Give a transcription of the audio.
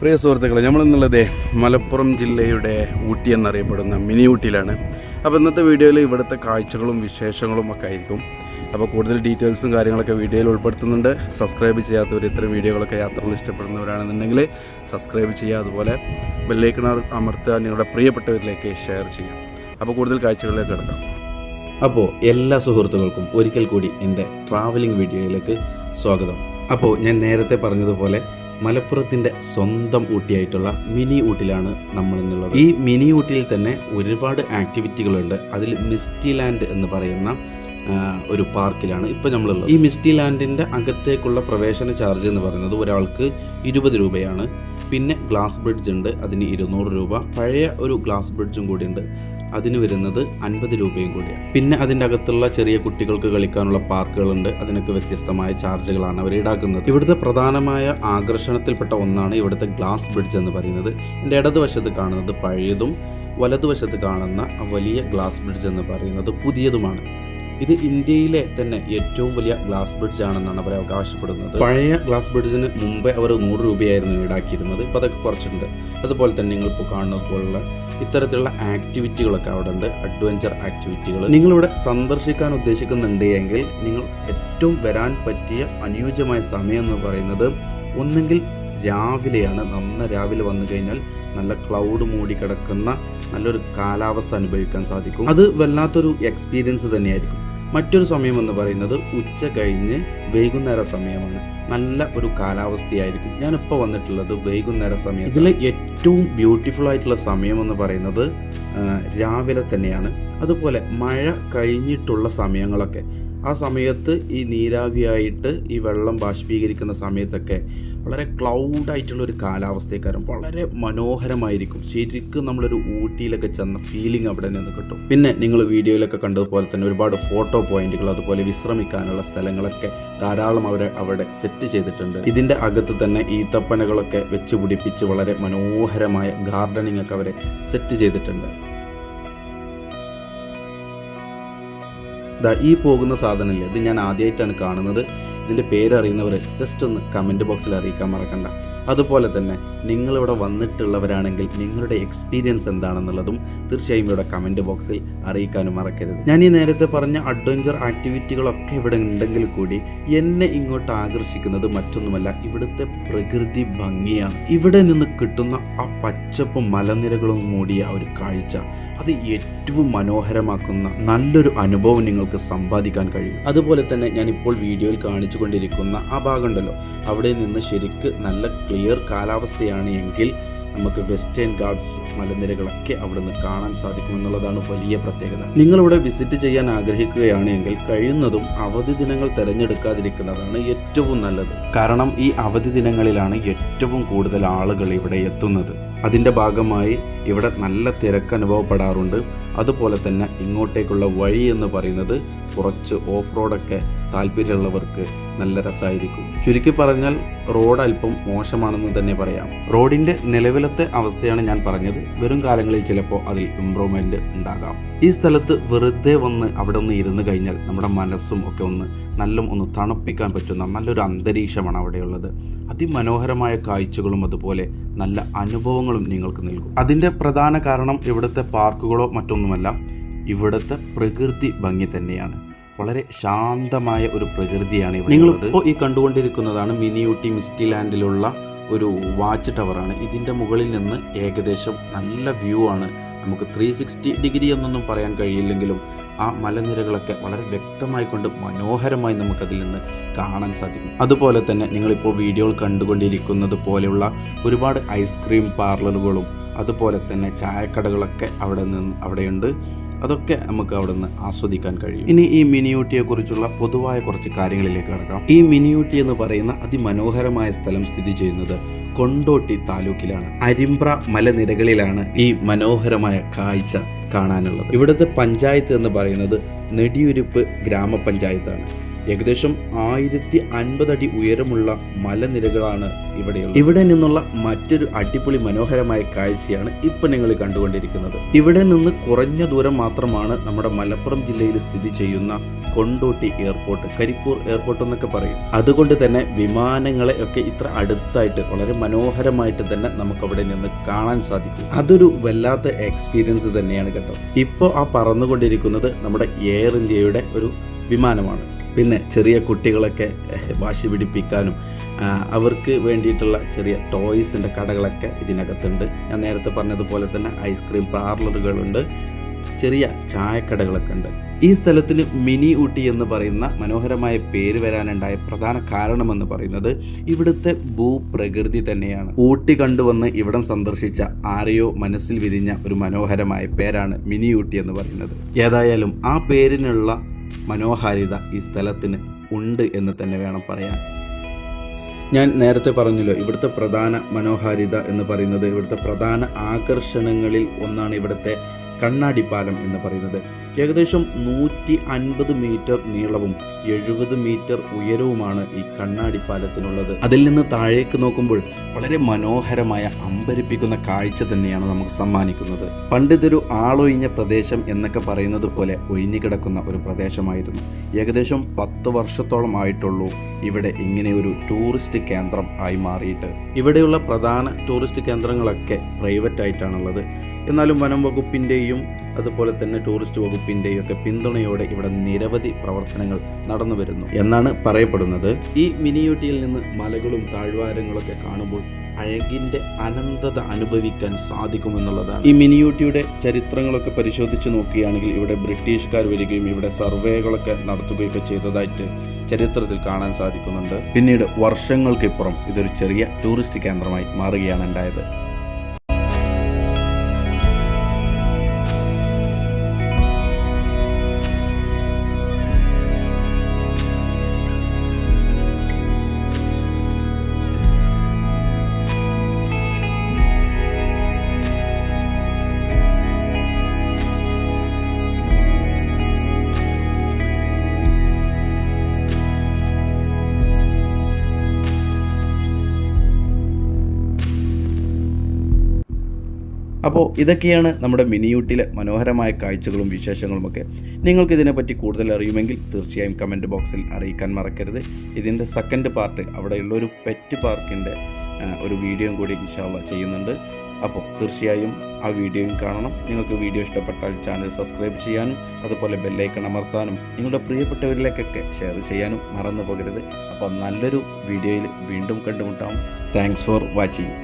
പ്രിയ സുഹൃത്തുക്കളെ നമ്മളിന്നുള്ളത് മലപ്പുറം ജില്ലയുടെ ഊട്ടി എന്നറിയപ്പെടുന്ന മിനി ഊട്ടിയിലാണ്. അപ്പോൾ ഇന്നത്തെ വീഡിയോയിൽ ഇവിടുത്തെ കാഴ്ചകളും വിശേഷങ്ങളും ഒക്കെ ആയിരിക്കും. അപ്പോൾ കൂടുതൽ ഡീറ്റെയിൽസും കാര്യങ്ങളൊക്കെ വീഡിയോയിൽ ഉൾപ്പെടുത്തുന്നുണ്ട്. സബ്സ്ക്രൈബ് ചെയ്യാത്തവർ ഇത്തരം വീഡിയോകളൊക്കെ യാത്രകൾ ഇഷ്ടപ്പെടുന്നവരാണെന്നുണ്ടെങ്കിൽ സബ്സ്ക്രൈബ് ചെയ്യുക. അതുപോലെ ബെല്ലൈക്കൺ അമർത്തുക. നിങ്ങളുടെ പ്രിയപ്പെട്ടവരിലേക്ക് ഷെയർ ചെയ്യാം അപ്പോൾ കൂടുതൽ കാഴ്ചകളിലേക്ക് കിടക്കാം. അപ്പോൾ എല്ലാ സുഹൃത്തുക്കൾക്കും ഒരിക്കൽ കൂടി എന്റെ ട്രാവലിംഗ് വീഡിയോയിലേക്ക് സ്വാഗതം. അപ്പോൾ ഞാൻ നേരത്തെ പറഞ്ഞതുപോലെ മലപ്പുറത്തിന്റെ സ്വന്തം ഊട്ടിയായിട്ടുള്ള മിനി ഊട്ടിലാണ് നമ്മൾ ഇന്നുള്ളത് ഈ മിനി ഊട്ടിയിൽ തന്നെ ഒരുപാട് ആക്ടിവിറ്റികളുണ്ട്. അതിൽ മിസ്റ്റി ലാൻഡ് എന്ന് പറയുന്ന ഒരു പാർക്കിലാണ് ഇപ്പോൾ നമ്മളുള്ളത്. ഈ മിസ്റ്റി ലാൻഡിന്റെ അകത്തേക്കുള്ള പ്രവേശന ചാർജ് എന്ന് പറയുന്നത് ഒരാൾക്ക് ഇരുപത് രൂപയാണ്. പിന്നെ ഗ്ലാസ് ബ്രിഡ്ജ് ഉണ്ട്. അതിന് ഇരുന്നൂറ് രൂപ. പഴയ ഒരു ഗ്ലാസ് ബ്രിഡ്ജും കൂടിയുണ്ട്. അതിന് വരുന്നത് അൻപത് രൂപയും കൂടിയാണ്. പിന്നെ അതിന്റെ അകത്തുള്ള ചെറിയ കുട്ടികൾക്ക് കളിക്കാനുള്ള പാർക്കുകളുണ്ട്. അതിനൊക്കെ വ്യത്യസ്തമായ ചാർജുകളാണ് അവർ ഈടാക്കുന്നത്. ഇവിടുത്തെ പ്രധാനമായ ആകർഷണത്തിൽപ്പെട്ട ഒന്നാണ് ഇവിടുത്തെ ഗ്ലാസ് ബ്രിഡ്ജ് എന്ന് പറയുന്നത്. എന്റെ ഇടതുവശത്ത് കാണുന്നത് പഴയതും വലതുവശത്ത് കാണുന്ന വലിയ ഗ്ലാസ് ബ്രിഡ്ജ് എന്ന് പറയുന്നത് പുതിയതുമാണ്. ഇത് ഇന്ത്യയിലെ തന്നെ ഏറ്റവും വലിയ ഗ്ലാസ് ബ്രിഡ്ജ് ആണെന്നാണ് അവർ അവകാശപ്പെടുന്നത്. പഴയ ഗ്ലാസ് ബ്രിഡ്ജിന് മുമ്പേ അവർ നൂറ് രൂപയായിരുന്നു ഈടാക്കിയിരുന്നത്. ഇപ്പോൾ അതൊക്കെ കുറച്ചിട്ടുണ്ട് അതുപോലെ തന്നെ നിങ്ങളിപ്പോൾ കാണുന്നത് പോലുള്ള ഇത്തരത്തിലുള്ള ആക്ടിവിറ്റികളൊക്കെ അവിടെ ഉണ്ട് അഡ്വഞ്ചർ ആക്ടിവിറ്റികൾ. നിങ്ങളിവിടെ സന്ദർശിക്കാൻ ഉദ്ദേശിക്കുന്നുണ്ട് എങ്കിൽ നിങ്ങൾ ഏറ്റവും വരാൻ പറ്റിയ അനുയോജ്യമായ സമയം എന്ന് പറയുന്നത് ഒന്നെങ്കിൽ രാവിലെയാണ്. നന്ന രാവിലെ വന്നു കഴിഞ്ഞാൽ നല്ല ക്ലൗഡ് മൂടി കിടക്കുന്ന നല്ലൊരു കാലാവസ്ഥ അനുഭവിക്കാൻ സാധിക്കും. അത് വല്ലാത്തൊരു എക്സ്പീരിയൻസ് തന്നെയായിരിക്കും. മറ്റൊരു സമയം എന്ന് പറയുന്നത് ഉച്ച കഴിഞ്ഞ് വൈകുന്നേര സമയമാണ്. നല്ല ഒരു കാലാവസ്ഥയായിരിക്കും. ഞാനിപ്പോൾ വന്നിട്ടുള്ളത് വൈകുന്നേര സമയം ഇതിലെ ഏറ്റവും ബ്യൂട്ടിഫുൾ ആയിട്ടുള്ള സമയം എന്ന് പറയുന്നത് രാവിലെ തന്നെയാണ്. അതുപോലെ മഴ കഴിഞ്ഞിട്ടുള്ള സമയങ്ങളൊക്കെ. ആ സമയത്ത് ഈ നീരാവിയായിട്ട് ഈ വെള്ളം ബാഷ്പീകരിക്കുന്ന സമയത്തൊക്കെ വളരെ ക്ലൗഡായിട്ടുള്ള ഒരു കാലാവസ്ഥക്കാരം വളരെ മനോഹരമായിരിക്കും. ശരിക്കും നമ്മളൊരു ഊട്ടിയിലൊക്കെ ചെന്ന ഫീലിംഗ് അവിടെ നിന്ന് കിട്ടും. പിന്നെ നിങ്ങൾ വീഡിയോയിലൊക്കെ കണ്ടതുപോലെ തന്നെ ഒരുപാട് ഫോട്ടോ പോയിന്റുകൾ അതുപോലെ വിശ്രമിക്കാനുള്ള സ്ഥലങ്ങളൊക്കെ ധാരാളം അവരെ അവിടെ സെറ്റ് ചെയ്തിട്ടുണ്ട്. ഇതിന്റെ അകത്ത് തന്നെ ഈത്തപ്പനകളൊക്കെ വെച്ച് പിടിപ്പിച്ച് വളരെ മനോഹരമായ ഗാർഡനിങ് ഒക്കെ അവരെ സെറ്റ് ചെയ്തിട്ടുണ്ട്. ദാ ഈ പോകുന്ന സാധനമില്ലേ? ഇത് ഞാൻ ആദ്യമായിട്ടാണ് കാണുന്നത്. ഇതിന്റെ പേരറിയുന്നവർ ജസ്റ്റ് ഒന്ന് കമന്റ് ബോക്സിൽ അറിയിക്കാൻ മറക്കണ്ട. അതുപോലെ തന്നെ നിങ്ങളിവിടെ വന്നിട്ടുള്ളവരാണെങ്കിൽ നിങ്ങളുടെ എക്സ്പീരിയൻസ് എന്താണെന്നുള്ളതും തീർച്ചയായും ഇവിടെ കമന്റ് ബോക്സിൽ അറിയിക്കാനും മറക്കരുത്. ഞാൻ ഈ നേരത്തെ പറഞ്ഞ അഡ്വഞ്ചർ ആക്ടിവിറ്റികളൊക്കെ ഇവിടെ ഉണ്ടെങ്കിൽ കൂടി എന്നെ ഇങ്ങോട്ട് ആകർഷിക്കുന്നത് മറ്റൊന്നുമല്ല ഇവിടുത്തെ പ്രകൃതി ഭംഗിയാണ്. ഇവിടെ നിന്ന് കിട്ടുന്ന ആ പച്ചപ്പും മലനിരകളും മൂടിയ ഒരു കാഴ്ച അത് ഏറ്റവും മനോഹരമാക്കുന്ന നല്ലൊരു അനുഭവം നിങ്ങൾക്ക് സമ്പാദിക്കാൻ കഴിയും. അതുപോലെ തന്നെ ഞാൻ ഇപ്പോൾ വീഡിയോയിൽ കാണിച്ചു കൊണ്ടിരിക്കുന്ന ആ ഭാഗമുണ്ടല്ലോ. അവിടെ നിന്ന് ശരിക്ക് നല്ല ക്ലിയർ കാലാവസ്ഥയാണ് എങ്കിൽ നമുക്ക് വെസ്റ്റേൺ ഗാർഡ്സ് മലനിരകളൊക്കെ അവിടെ നിന്ന് കാണാൻ സാധിക്കുമെന്നുള്ളതാണ് വലിയ പ്രത്യേകത. നിങ്ങളിവിടെ വിസിറ്റ് ചെയ്യാൻ ആഗ്രഹിക്കുകയാണ് എങ്കിൽ കഴിയുന്നതും അവധി ദിനങ്ങൾ തിരഞ്ഞെടുക്കാതിരിക്കുന്നതാണ് ഏറ്റവും നല്ലത്. കാരണം ഈ അവധി ദിനങ്ങളിലാണ് ഏറ്റവും കൂടുതൽ ആളുകൾ ഇവിടെ എത്തുന്നത്. അതിന്റെ ഭാഗമായി ഇവിടെ നല്ല തിരക്ക് അനുഭവപ്പെടാറുണ്ട്. അതുപോലെ തന്നെ ഇങ്ങോട്ടേക്കുള്ള വഴി എന്ന് പറയുന്നത് കുറച്ച് ഓഫ് റോഡൊക്കെ താല്പര്യമുള്ളവർക്ക് നല്ല രസമായിരിക്കും. ചുരുക്കി പറഞ്ഞാൽ റോഡ് അല്പം മോശമാണെന്ന് തന്നെ പറയാം. റോഡിന്റെ നിലവിലത്തെ അവസ്ഥയാണ് ഞാൻ പറഞ്ഞത്. വരും കാലങ്ങളിൽ ചിലപ്പോൾ അതിൽ ഇമ്പ്രൂവ്മെന്റ് ഉണ്ടാകാം. ഈ സ്ഥലത്ത് വെറുതെ വന്ന് അവിടെ ഒന്ന് ഇരുന്ന് കഴിഞ്ഞാൽ നമ്മുടെ മനസ്സും ഒക്കെ ഒന്ന് നല്ല ഒന്ന് തണുപ്പിക്കാൻ പറ്റുന്ന നല്ലൊരു അന്തരീക്ഷമാണ് അവിടെയുള്ളത്. അതിമനോഹരമായ കാഴ്ചകളും അതുപോലെ നല്ല അനുഭവങ്ങളും നിങ്ങൾക്ക് നൽകും. അതിന്റെ പ്രധാന കാരണം ഇവിടുത്തെ പാർക്കുകളോ മറ്റൊന്നുമല്ല ഇവിടുത്തെ പ്രകൃതി ഭംഗി തന്നെയാണ്. വളരെ ശാന്തമായ ഒരു പ്രകൃതിയാണ് ഇവിടെ നിങ്ങൾ ഇപ്പോൾ ഈ കണ്ടുകൊണ്ടിരിക്കുന്നതാണ് മിനി ഊട്ടി മിസ്റ്റി ലാൻഡിലുള്ള ഒരു വാച്ച് ടവറാണ് ഇതിന്റെ മുകളിൽ നിന്ന് ഏകദേശം നല്ല വ്യൂ ആണ്. നമുക്ക് ത്രീ സിക്സ്റ്റി ഡിഗ്രി എന്നൊന്നും പറയാൻ കഴിയില്ലെങ്കിലും ആ മലനിരകളൊക്കെ വളരെ വ്യക്തമായി കൊണ്ട് മനോഹരമായി നമുക്കതിൽ നിന്ന് കാണാൻ സാധിക്കും. അതുപോലെ തന്നെ നിങ്ങളിപ്പോൾ വീഡിയോകൾ കണ്ടുകൊണ്ടിരിക്കുന്നത് പോലെയുള്ള ഒരുപാട് ഐസ്ക്രീം പാർലറുകളും അതുപോലെ തന്നെ ചായക്കടകളൊക്കെ അവിടെ നിന്ന് അവിടെയുണ്ട്. അതൊക്കെ നമുക്ക് അവിടെ നിന്ന് ആസ്വദിക്കാൻ കഴിയും. ഇനി ഈ മിനിയൂട്ടിയെ കുറിച്ചുള്ള പൊതുവായ കുറച്ച് കാര്യങ്ങളിലേക്ക് കടക്കാം. ഈ മിനിയൂട്ടി എന്ന് പറയുന്ന അതിമനോഹരമായ സ്ഥലം സ്ഥിതി ചെയ്യുന്നത് കൊണ്ടോട്ടി താലൂക്കിലാണ്. അരിമ്പ്ര മലനിരകളിലാണ് ഈ മനോഹരമായ കാഴ്ച കാണാനുള്ളത്. ഇവിടുത്തെ പഞ്ചായത്ത് എന്ന് പറയുന്നത് നെടിയുരുപ്പ് ഗ്രാമപഞ്ചായത്താണ്. ഏകദേശം ആയിരത്തി അൻപത് അടി ഉയരമുള്ള മലനിരകളാണ് ഇവിടെയുള്ളത്. ഇവിടെ നിന്നുള്ള മറ്റൊരു അടിപൊളി മനോഹരമായ കാഴ്ചയാണ് ഇപ്പൊ നിങ്ങൾ കണ്ടുകൊണ്ടിരിക്കുന്നത്. ഇവിടെ നിന്ന് കുറഞ്ഞ ദൂരം മാത്രമാണ് നമ്മുടെ മലപ്പുറം ജില്ലയിൽ സ്ഥിതി ചെയ്യുന്ന കൊണ്ടോട്ടി എയർപോർട്ട് കരിപ്പൂർ എയർപോർട്ട് എന്നൊക്കെ പറയും. അതുകൊണ്ട് തന്നെ വിമാനങ്ങളെ ഒക്കെ ഇത്ര അടുത്തായിട്ട് വളരെ മനോഹരമായിട്ട് തന്നെ നമുക്ക് അവിടെ നിന്ന് കാണാൻ സാധിക്കും. അതൊരു വല്ലാത്ത എക്സ്പീരിയൻസ് തന്നെയാണ് കേട്ടോ. ഇപ്പോൾ ആ പറന്നുകൊണ്ടിരിക്കുന്നത് നമ്മുടെ എയർ ഇന്ത്യയുടെ ഒരു വിമാനമാണ്. പിന്നെ ചെറിയ കുട്ടികളൊക്കെ വാശി പിടിപ്പിക്കാനും അവർക്ക് വേണ്ടിയിട്ടുള്ള ചെറിയ ടോയ്സിന്റെ കടകളൊക്കെ ഇതിനകത്തുണ്ട്. ഞാൻ നേരത്തെ പറഞ്ഞതുപോലെ തന്നെ ഐസ്ക്രീം പാർലറുകളുണ്ട് ചെറിയ ചായക്കടകളൊക്കെ ഉണ്ട്. ഈ സ്ഥലത്തിന് മിനി ഊട്ടി എന്ന് പറയുന്ന മനോഹരമായ പേര് വരാനുണ്ടായ പ്രധാന കാരണമെന്ന് പറയുന്നത് ഇവിടുത്തെ ഭൂപ്രകൃതി തന്നെയാണ്. ഊട്ടി കണ്ടുവന്ന് ഇവിടം സന്ദർശിച്ച ആരെയോ മനസ്സിൽ വിരിഞ്ഞ ഒരു മനോഹരമായ പേരാണ് മിനി ഊട്ടി എന്ന് പറയുന്നത്. ഏതായാലും ആ പേരിനുള്ള മനോഹാരിത ഈ സ്ഥലത്തിന് ഉണ്ട് എന്ന് തന്നെ വേണം പറയാൻ. ഞാൻ നേരത്തെ പറഞ്ഞല്ലോ ഇവിടുത്തെ പ്രധാന മനോഹാരിത എന്ന് പറയുന്നത് ഇവിടുത്തെ പ്രധാന ആകർഷണങ്ങളിൽ ഒന്നാണ് ഇവിടുത്തെ കണ്ണാടിപ്പാലം എന്ന് പറയുന്നത്. ഏകദേശം നൂറ്റി അൻപത് മീറ്റർ നീളവും എഴുപത് മീറ്റർ ഉയരവുമാണ് ഈ കണ്ണാടി കണ്ണാടിപ്പാലത്തിനുള്ളത് അതിൽ നിന്ന് താഴേക്ക് നോക്കുമ്പോൾ വളരെ മനോഹരമായ അമ്പരിപ്പിക്കുന്ന കാഴ്ച തന്നെയാണ് നമുക്ക് സമ്മാനിക്കുന്നത്. പണ്ട് ഇതൊരു ആളൊഴിഞ്ഞ പ്രദേശം എന്നൊക്കെ പറയുന്നത് പോലെ ഒഴിഞ്ഞു കിടക്കുന്ന ഒരു പ്രദേശമായിരുന്നു. ഏകദേശം പത്ത് വർഷത്തോളം ആയിട്ടുള്ളൂ ഇവിടെ ഇങ്ങനെ ഒരു ടൂറിസ്റ്റ് കേന്ദ്രം ആയി മാറിയിട്ട് ഇവിടെയുള്ള പ്രധാന ടൂറിസ്റ്റ് കേന്ദ്രങ്ങളൊക്കെ പ്രൈവറ്റ് ആയിട്ടാണുള്ളത്. എന്നാലും വനം വകുപ്പിന്റെയും അതുപോലെ തന്നെ ടൂറിസ്റ്റ് വകുപ്പിന്റെയും ഒക്കെ പിന്തുണയോടെ ഇവിടെ നിരവധി പ്രവർത്തനങ്ങൾ നടന്നു വരുന്നു. എന്നാണ് പറയപ്പെടുന്നത്. ഈ മിനിയൂട്ടിയിൽ നിന്ന് മലകളും താഴ്വാരങ്ങളൊക്കെ കാണുമ്പോൾ അഴകിന്റെ അനന്തത അനുഭവിക്കാൻ സാധിക്കുമെന്നുള്ളതാണ്. ഈ മിനിയൂട്ടിയുടെ ചരിത്രങ്ങളൊക്കെ പരിശോധിച്ച് നോക്കുകയാണെങ്കിൽ ഇവിടെ ബ്രിട്ടീഷുകാർ വരികയും ഇവിടെ സർവേകളൊക്കെ നടത്തുകയൊക്കെ ചെയ്തതായിട്ട് ചരിത്രത്തിൽ കാണാൻ സാധിക്കുന്നുണ്ട്. പിന്നീട് വർഷങ്ങൾക്കിപ്പുറം ഇതൊരു ചെറിയ ടൂറിസ്റ്റ് കേന്ദ്രമായി മാറുകയാണ് ഉണ്ടായത്. അപ്പോൾ ഇതൊക്കെയാണ് നമ്മുടെ മിനിയൂട്ടിലെ മനോഹരമായ കാഴ്ചകളും വിശേഷങ്ങളുമൊക്കെ നിങ്ങൾക്ക് ഇതിനെപ്പറ്റി കൂടുതൽ അറിയുമെങ്കിൽ തീർച്ചയായും കമന്റ് ബോക്സിൽ അറിയിക്കാൻ മറക്കരുത്. ഇതിന്റെ സെക്കൻഡ് പാർട്ട് അവിടെയുള്ള ഒരു പെറ്റ് പാർക്കിന്റെ ഒരു വീഡിയോയും കൂടി ഇൻഷാല്ല ചെയ്യുന്നുണ്ട്. അപ്പോൾ തീർച്ചയായും ആ വീഡിയോയും കാണണം. നിങ്ങൾക്ക് വീഡിയോ ഇഷ്ടപ്പെട്ടാൽ ചാനൽ സബ്സ്ക്രൈബ് ചെയ്യാനും അതുപോലെ ബെല്ലൈക്കൺ അമർത്താനും നിങ്ങളുടെ പ്രിയപ്പെട്ടവരിലേക്കൊക്കെ ഷെയർ ചെയ്യാനും മറന്നു പോകരുത്. അപ്പോൾ നല്ലൊരു വീഡിയോയിൽ വീണ്ടും കണ്ടുമുട്ടാം. Thanks for watching